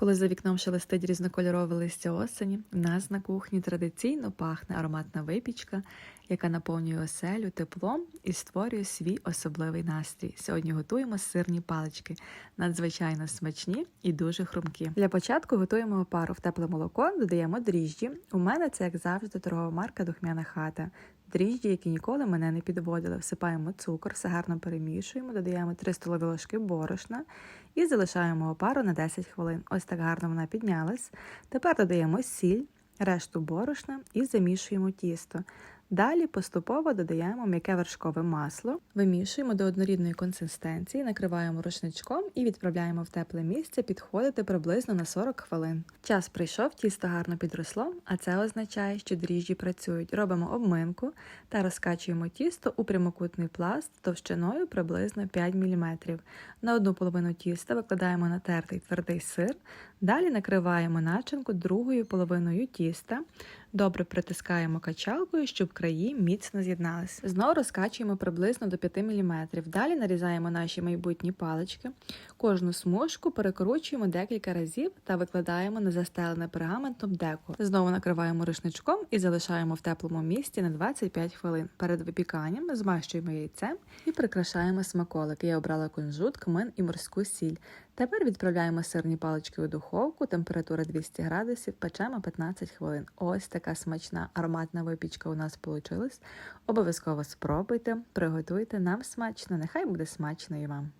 Коли за вікном шелестить різнокольорове листя осені, в нас на кухні традиційно пахне ароматна випічка, яка наповнює оселю теплом і створює свій особливий настрій. Сьогодні готуємо сирні палички, надзвичайно смачні і дуже хрумкі. Для початку готуємо опару в тепле молоко, додаємо дріжджі. У мене це, як завжди, торгова марка Духмяна хата. Дріжджі, які ніколи мене не підводили. Всипаємо цукор, все гарно перемішуємо, додаємо 3 столові ложки борошна і залишаємо опару на 10 хвилин. Ось так гарно вона піднялась. Тепер додаємо сіль, решту борошна і замішуємо тісто. Далі поступово додаємо м'яке вершкове масло, вимішуємо до однорідної консистенції, накриваємо рушничком і відправляємо в тепле місце підходити приблизно на 40 хвилин. Час прийшов, тісто гарно підросло, а це означає, що дріжджі працюють. Робимо обминку та розкачуємо тісто у прямокутний пласт товщиною приблизно 5 мм. На одну половину тіста викладаємо натертий твердий сир, далі накриваємо начинку другою половиною тіста. Добре притискаємо качалкою, щоб краї міцно з'єднались. Знову розкачуємо приблизно до 5 мм. Далі нарізаємо наші майбутні палички. Кожну смужку перекручуємо декілька разів та викладаємо на застелене пергаментом деко. Знову накриваємо рушничком і залишаємо в теплому місці на 25 хвилин. Перед випіканням змащуємо яйцем і прикрашаємо смаколик. Я обрала кунжут, кмин і морську сіль. Тепер відправляємо сирні палички у духовку, температура 200 градусів, печемо 15 хвилин. Ось така смачна ароматна випічка у нас вийшла. Обов'язково спробуйте, приготуйте нам смачно, нехай буде смачно і вам.